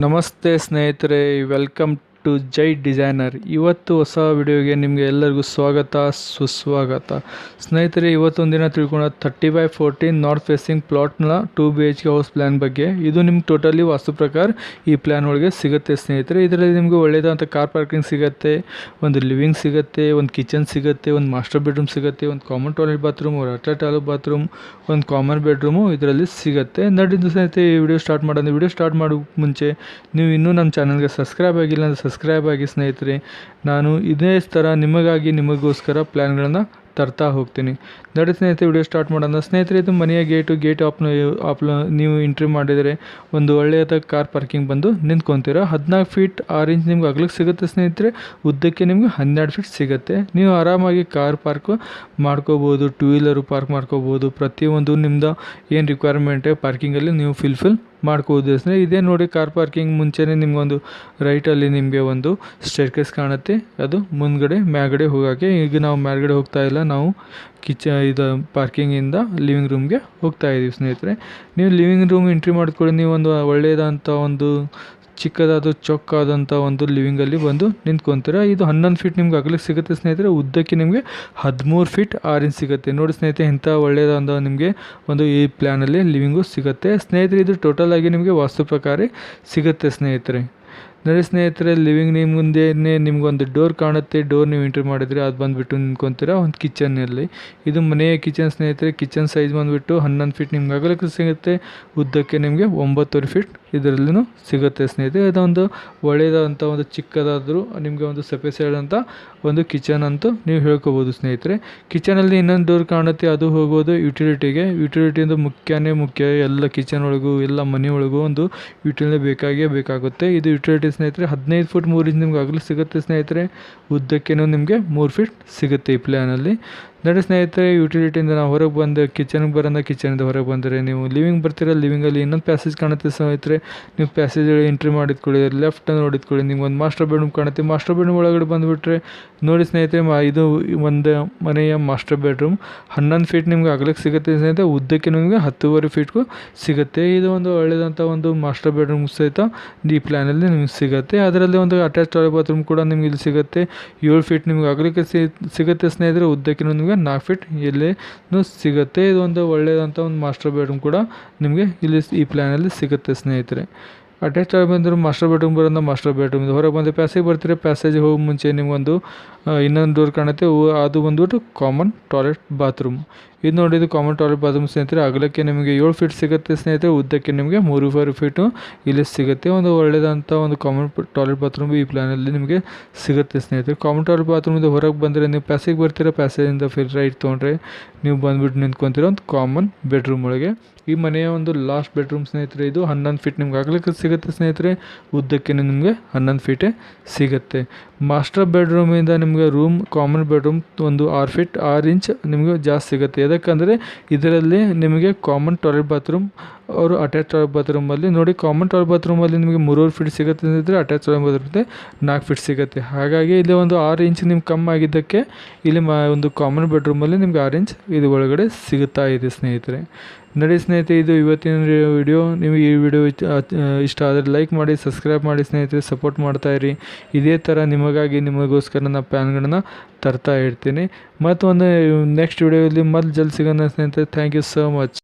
ನಮಸ್ತೆ ಸ್ನೇಹಿತರೆ welcome to Jai designer. ಇವತ್ತು ಹೊಸ ವಿಡಿಯೋಗೆ ನಿಮಗೆ ಎಲ್ಲರಿಗೂ ಸ್ವಾಗತ, ಸುಸ್ವಾಗತ. ಸ್ನೇಹಿತರೆ, ಇವತ್ತೊಂದು ದಿನ ತಿಳ್ಕೊಳ್ಳೋ thirty by fourteen north facing ಪ್ಲಾಟ್ನ two B H K house plan ಬಗ್ಗೆ. ಇದು ನಿಮ್ಗೆ ಟೋಟಲಿ ವಾಸ್ತು ಪ್ರಕಾರ ಈ ಪ್ಲ್ಯಾನ್ ಒಳಗೆ ಸಿಗುತ್ತೆ ಸ್ನೇಹಿತರೆ. ಇದರಲ್ಲಿ ನಿಮಗೆ ಒಳ್ಳೆಯದಾದಂಥ ಕಾರ್ ಪಾರ್ಕಿಂಗ್ ಸಿಗುತ್ತೆ, ಒಂದು ಲಿವಿಂಗ್ ಸಿಗುತ್ತೆ, ಒಂದು ಕಿಚನ್ ಸಿಗುತ್ತೆ, ಒಂದು ಮಾಸ್ಟರ್ ಬೆಡ್ರೂಮ್ ಸಿಗುತ್ತೆ, ಒಂದು ಕಾಮನ್ ಟಾಯ್ಲೆಟ್ ಬಾತ್ರೂಮ್ ಒಂದು ಅಟ್ಯಾಚ್ ಟಾಯ್ಲೆಟ್ ಬಾತ್ರೂಮ್ ಒಂದು ಕಾಮನ್ ಬೆಡ್ರೂಮು ಇದರಲ್ಲಿ ಸಿಗುತ್ತೆ. ನಡಿದ್ದು ಸ್ನೇಹಿತರೆ, ಈ ವಿಡಿಯೋ ಸ್ಟಾರ್ಟ್ ಮಾಡೋದು ವಿಡಿಯೋ ಸ್ಟಾರ್ಟ್ ಮಾಡೋಕ್ಕೆ ಮುಂಚೆ ನೀವು ಇನ್ನೂ ನಮ್ಮ ಚಾನಲ್ಗೆ ಸಬ್ಸ್ಕ್ರೈಬ್ ಆಗಿಲ್ಲ ಅಂದರೆ ಸಬ್ಸ್ಕ್ರೈಬ್ ಆಗಿ ಸ್ನೇಹಿತರೆ, ನಾನು ಇದೇ ಥರ ನಿಮಗಾಗಿ ನಿಮಗೋಸ್ಕರ ಪ್ಲ್ಯಾನ್ಗಳನ್ನು ತರ್ತಾ ಹೋಗ್ತೀನಿ. ನಡೆದ ಸ್ನೇಹಿತರೆ, ವಿಡಿಯೋ ಸ್ಟಾರ್ಟ್ ಮಾಡೋಣ. ಸ್ನೇಹಿತರೆ, ಇದು ಮನೆಯ ಗೇಟು, ಗೇಟ್ ಆಪ್ನ ಆಪ್ನ ನೀವು ಎಂಟ್ರಿ ಮಾಡಿದರೆ ಒಂದು ಒಳ್ಳೆಯದ ಕಾರ್ ಪಾರ್ಕಿಂಗ್ ಬಂದು ನಿಂತ್ಕೊತೀರ. ಹದಿನಾಲ್ಕು ಫೀಟ್ ಆರು ಇಂಚ್ ನಿಮ್ಗೆ ಅಗ್ಲಕ್ಕೆ ಸಿಗುತ್ತೆ ಸ್ನೇಹಿತರೆ. ಉದ್ದಕ್ಕೆ ನಿಮ್ಗೆ ಹನ್ನೆರಡು ಫೀಟ್ ಸಿಗುತ್ತೆ. ನೀವು ಆರಾಮಾಗಿ ಕಾರ್ ಪಾರ್ಕು ಮಾಡ್ಕೋಬೋದು ಟೂ ವೀಲರು ಪಾರ್ಕ್ ಮಾಡ್ಕೋಬೋದು. ಪ್ರತಿಯೊಂದು ನಿಮ್ಮದು ಏನು ರಿಕ್ವೈರ್ಮೆಂಟ್ ಪಾರ್ಕಿಂಗಲ್ಲಿ ನೀವು ಫಿಲ್ಫಿಲ್ ಮಾಡ್ಕೋಬೋದು. ಸ್ನೇಹಿತರೆ, ಇದೇ ನೋಡಿ ಕಾರ್ ಪಾರ್ಕಿಂಗ್ ಮುಂಚೆನೇ ನಿಮಗೊಂದು ರೈಟಲ್ಲಿ ನಿಮಗೆ ಒಂದು ಸ್ಟೇರ್ಕೇಸ್ ಕಾಣುತ್ತೆ. ಅದು ಮುಂದ್ಗಡೆ ಮ್ಯಾಗಡೆ ಹೋಗೋಕ್ಕೆ ಈಗ ನಾವು ಮ್ಯಾಲ್ಗಡೆ ಹೋಗ್ತಾ ಇಲ್ಲ. ನಾವು ಕಿಚ ಇದು ಪಾರ್ಕಿಂಗಿಂದ ಲಿವಿಂಗ್ ರೂಮ್ಗೆ ಹೋಗ್ತಾ ಇದ್ದೀವಿ ಸ್ನೇಹಿತರೆ. ನೀವು ಲಿವಿಂಗ್ ರೂಮ್ ಎಂಟ್ರಿ ಮಾಡ್ಕೊಳ್ಳಿ. ನೀವು ಒಂದು ಒಳ್ಳೆಯದಂಥ ಒಂದು ಚಿಕ್ಕದಾದ ಚೊಕ್ಕಾದಂಥ ಒಂದು ಲಿವಿಂಗಲ್ಲಿ ಬಂದು ನಿಂತ್ಕೊತೀರ. ಇದು ಹನ್ನೊಂದು ಫೀಟ್ ನಿಮ್ಗೆ ಅಗಲಕ್ಕೆ ಸಿಗುತ್ತೆ ಸ್ನೇಹಿತರೆ. ಉದ್ದಕ್ಕೆ ನಿಮಗೆ ಹದಿಮೂರು ಫೀಟ್ ಆರ್ ಇಂಚ್ ಸಿಗುತ್ತೆ. ನೋಡಿ ಸ್ನೇಹಿತರೆ, ಇಂಥ ಒಳ್ಳೆಯದಾದ ನಿಮಗೆ ಒಂದು ಈ ಪ್ಲ್ಯಾನಲ್ಲಿ ಲಿವಿಂಗು ಸಿಗುತ್ತೆ. ಸ್ನೇಹಿತರೆ, ಇದು ಟೋಟಲ್ ಆಗಿ ನಿಮಗೆ ವಾಸ್ತು ಪ್ರಕಾರ ಸಿಗುತ್ತೆ ಸ್ನೇಹಿತರೆ. ನೋಡಿ ಸ್ನೇಹಿತರೆ ಲಿವಿಂಗ್ ನಿಮ್ಮ ಮುಂದೆನೇ ನಿಮ್ಗೊಂದು ಡೋರ್ ಕಾಣುತ್ತೆ. ಡೋರ್ ನೀವು ಎಂಟ್ರಿ ಮಾಡಿದರೆ ಅದು ಬಂದುಬಿಟ್ಟು ನಿಂತ್ಕೊತೀರ? ಒಂದು ಕಿಚನ್ನಲ್ಲಿ ಇದು ಮನೆಯ ಕಿಚನ್ ಸ್ನೇಹಿತರೆ ಕಿಚನ್ ಸೈಜ್ ಬಂದುಬಿಟ್ಟು ಹನ್ನೊಂದು ಫೀಟ್ ನಿಮ್ಗೆ ಅಗಲಕ್ಕೆ ಸಿಗುತ್ತೆ. ಉದ್ದಕ್ಕೆ ನಿಮಗೆ ಒಂಬತ್ತುವರೆ ಫೀಟ್ ಇದರಲ್ಲೂ ಸಿಗುತ್ತೆ ಸ್ನೇಹಿತರೆ. ಇದೊಂದು ಒಳ್ಳೆಯದಂಥ ಒಂದು ಚಿಕ್ಕದಾದರೂ ನಿಮಗೆ ಒಂದು ಅಂತ ಒಂದು ಕಿಚನ್ ಅಂತೂ ನೀವು ಹೇಳ್ಕೋಬೋದು ಸ್ನೇಹಿತರೆ. ಕಿಚನಲ್ಲಿ ಇನ್ನೊಂದು ಡೋರ್ ಕಾಣುತ್ತೆ. ಅದು ಹೋಗೋದು ಯುಟಿಲಿಟಿಗೆ ಯುಟಿಲಿಟಿ ಅಂದರೆ ಮುಖ್ಯನೇ ಮುಖ್ಯ. ಎಲ್ಲ ಕಿಚನ್ ಒಳಗೂ, ಎಲ್ಲ ಮನೆ ಒಳಗೂ ಒಂದು ಯುಟಿಲಿಟಿ ಬೇಕಾಗೇ ಬೇಕಾಗುತ್ತೆ. ಇದು ಯುಟಿಲಿಟಿ ಸ್ನೇಹಿತರೆ, ಹದಿನೈದು ಫುಟ್ ಮೂರು ಇಂಚ್ ನಿಮ್ಗೆ ಆಗಲೂ ಸಿಗುತ್ತೆ ಸ್ನೇಹಿತರೆ. ಉದ್ದಕ್ಕೇನು ನಿಮಗೆ ಮೂರು ಫೀಟ್ ಸಿಗುತ್ತೆ ಈ ಪ್ಲ್ಯಾನಲ್ಲಿ ನೋಡಿ ಸ್ನೇಹಿತರೆ ಯುಟಿಲಿಟಿಯಿಂದ ನಾವು ಹೊರಗೆ ಬಂದು ಕಿಚನ್ಗೆ ಬರೋಣ ಕಿಚನಿಂದ ಹೊರಗೆ ಬಂದರೆ ನೀವು ಲಿವಿಂಗ್ ಬರ್ತೀರ ಲಿವಿಂಗಲ್ಲಿ ಇನ್ನೊಂದು ಪ್ಯಾಸೇಜ್ ಕಾಣುತ್ತೆ ಸ್ನೇಹಿತರೆ. ನೀವು ಪ್ಯಾಸೇಜ್ ಎಂಟ್ರಿ ಮಾಡಿದ್ಕೊಳ್ಳಿ ಲೆಫ್ಟ್ ನೋಡಿದ್ಕೊಳ್ಳಿ, ನಿಮ್ಗೆ ಒಂದು ಮಾಸ್ಟರ್ ಬೆಡ್ರೂಮ್ ಕಾಣುತ್ತೆ. ಮಾಸ್ಟರ್ ಬೆಡ್ರೂಮ್ ಒಳಗಡೆ ಬಂದುಬಿಟ್ರೆ, ನೋಡಿ ಸ್ನೇಹಿತರೆ ಇದು ಒಂದು ಮನೆಯ ಮಾಸ್ಟರ್ ಬೆಡ್ರೂಮ್ ಹನ್ನೊಂದು ಫೀಟ್ ನಿಮ್ಗೆ ಅಗಲಕ್ಕೆ ಸಿಗುತ್ತೆ ಸ್ನೇಹಿತರೆ, ಉದ್ದಕ್ಕೆ ನಿಮಗೆ ಹತ್ತುವರೆ ಫೀಟ್ಗೂ ಸಿಗುತ್ತೆ. ಇದು ಒಂದು ಒಳ್ಳೆಯದಂಥ ಒಂದು ಮಾಸ್ಟರ್ ಬೆಡ್ರೂಮ್ ಸಹಿತ ಈ ಪ್ಲ್ಯಾನಲ್ಲಿ ನಿಮ್ಗೆ ಸಿಗುತ್ತೆ. ಅದರಲ್ಲಿ ಒಂದು ಅಟ್ಯಾಚ್ ಟಾಯ್ಲೆಟ್ ಬಾತ್ರೂಮ್ ಕೂಡ ನಿಮ್ಗೆ ಇಲ್ಲಿ ಸಿಗುತ್ತೆ. ಏಳು ಫೀಟ್ ನಿಮ್ಗೆ ಅಗಲಕ್ಕೆ ಸಿಗುತ್ತೆ ಸ್ನೇಹಿತರೆ, ಉದ್ದಕ್ಕೆ ನಿಮಗೆ ನಾಲ್ಕು ಫೀಟ್ ಇಲ್ಲಿ ಸಿಗುತ್ತೆ. ಇದೊಂದು ಒಳ್ಳೆಯದಂಥ ಒಂದು ಮಾಸ್ಟರ್ ಬೆಡ್ರೂಮ್ ಕೂಡ ನಿಮಗೆ ಇಲ್ಲಿ ಈ ಪ್ಲ್ಯಾನಲ್ಲಿ ಸಿಗುತ್ತೆ ಸ್ನೇಹಿತರೆ. ಅಟ್ಯಾಚ್ ಆಗಿ ಬಂದರೆ ಮಾಸ್ಟರ್ ಬೆಡ್ರೂಮ್ ಬರೋದು ಮಾಸ್ಟರ್ ಬೆಡ್ರೂಮ್ ಹೊರಗೆ ಬಂದರೆ ಪ್ಯಾಸೇಜ್ ಬರ್ತೀರಿ? ಪ್ಯಾಸೇಜ್ ಹೋಗಿ ಮುಂಚೆ ನಿಮಗೊಂದು ಇನ್ನೊಂದು ಡೋರ್ ಕಾಣುತ್ತೆ. ಅದು ಬಂದ್ಬಿಟ್ಟು ಕಾಮನ್ ಟಾಯ್ಲೆಟ್ ಬಾತ್ರೂಮ್ ಇದು ನೋಡಿ ಇದು ಕಾಮನ್ ಟಾಯ್ಲೆಟ್ ಬಾತ್ರೂಮ್ ಸ್ನೇಹಿತರೆ. ಅಗಲಕ್ಕೆ ನಿಮಗೆ ಏಳು ಫೀಟ್ ಸಿಗುತ್ತೆ ಸ್ನೇಹಿತರೆ. ಉದ್ದಕ್ಕೆ ನಿಮಗೆ ಮೂರುವರೆ ಫೀಟು ಇಲ್ಲಿ ಸಿಗುತ್ತೆ. ಒಂದು ಒಳ್ಳೆಯದಂಥ ಒಂದು ಕಾಮನ್ ಟಾಯ್ಲೆಟ್ ಬಾತ್ರೂಮ್ ಈ ಪ್ಲ್ಯಾನಲ್ಲಿ ನಿಮಗೆ ಸಿಗುತ್ತೆ ಸ್ನೇಹಿತರೆ. ಕಾಮನ್ ಟಾಯ್ಲೆಟ್ ಬಾತ್ರೂಮಿಂದ ಹೊರಗೆ ಬಂದರೆ ನೀವು ಪ್ಯಾಸೇಜ್ ಬರ್ತೀರಾ? ಪ್ಯಾಸೇಜಿಂದ ಫಿಲ್ ರೈಟ್ ತೊಗೊಂಡ್ರೆ ನೀವು ಬಂದುಬಿಟ್ಟು ನಿಂತ್ಕೊತೀರ? ಒಂದು ಕಾಮನ್ ಬೆಡ್ರೂಮ್ ಒಳಗೆ. ಈ ಮನೆಯ ಒಂದು ಲಾಸ್ಟ್ ಬೆಡ್ರೂಮ್ ಸ್ನೇಹಿತರೆ ಇದು ಹನ್ನೊಂದು ಫೀಟ್ ನಿಮ್ಗೆ ಆಗಲಿಕ್ಕೆ ಸಿಗುತ್ತೆ ಸ್ನೇಹಿತರೆ. ಉದ್ದಕ್ಕೆ ನಿಮಗೆ ಹನ್ನೊಂದು ಫೀಟೇ ಸಿಗುತ್ತೆ. ಮಾಸ್ಟರ್ ಬೆಡ್ರೂಮಿಂದ ನಿಮಗೆ ರೂಮ್ ಕಾಮನ್ ಬೆಡ್ರೂಮ್ ಒಂದು ಆರು ಫೀಟ್ ಆರು ಇಂಚ್ ನಿಮಗೆ ಜಾಸ್ತಿ ಸಿಗುತ್ತೆ. ಯಾಕಂದರೆ ಇದರಲ್ಲಿ ನಿಮಗೆ ಕಾಮನ್ ಟಾಯ್ಲೆಟ್ ಬಾತ್ರೂಮ್ ಅವರು ಅಟ್ಯಾಚ್ ಟಾಯ್ಲೆಟ್ ಬಾತ್ರೂಮಲ್ಲಿ ನೋಡಿ ಕಾಮನ್ ಟಾಯ್ಲೆಟ್ ಬಾತ್ರೂಮಲ್ಲಿ ನಿಮಗೆ ಮೂರುವರೆ ಫೀಟ್ ಸಿಗುತ್ತೆ ಅಂದಿದ್ರೆ ಅಟ್ಯಾಚ್ ಟಾಯ್ಲೆಟ್ ಬಾತ್ರೂಮ್ ನಾಲ್ಕು ಫೀಟ್ ಸಿಗುತ್ತೆ. ಹಾಗಾಗಿ ಇಲ್ಲಿ ಒಂದು ಆರು ಇಂಚ್ ನಿಮ್ಗೆ ಕಮ್ಮಿ ಆಗಿದ್ದಕ್ಕೆ ಇಲ್ಲಿ ಮ ಒಂದು ಕಾಮನ್ ಬೆಡ್ರೂಮಲ್ಲಿ ನಿಮ್ಗೆ ಆರು ಇಂಚ್ ಇದು ಒಳಗಡೆ ಸಿಗುತ್ತಾ ಇದೆ ಸ್ನೇಹಿತರೆ. ನಡಿ ಸ್ನೇಹಿತರೆ, ಇದು ಇವತ್ತಿನ ವಿಡಿಯೋ ನಿಮಗೆ ಈ ವಿಡಿಯೋ ಇಷ್ಟ ಆದರೆ ಲೈಕ್ ಮಾಡಿ ಸಬ್ಸ್ಕ್ರೈಬ್ ಮಾಡಿ ಸ್ನೇಹಿತರೆ ಸಪೋರ್ಟ್ ಮಾಡ್ತಾಯಿರಿ ಇದೇ ಥರ ನಿಮಗಾಗಿ ನಿಮಗೋಸ್ಕರ ನಾನು ಪ್ಯಾನ್ಗಳನ್ನ ತರ್ತಾ ಇರ್ತೀನಿ. ಮತ್ತೊಂದು ನೆಕ್ಸ್ಟ್ ವಿಡಿಯೋದಲ್ಲಿ ಮತ್ತೆ ಜಲ್ದಿ ಸಿಗೋಣ ಸ್ನೇಹಿತರೆ. Thank you so much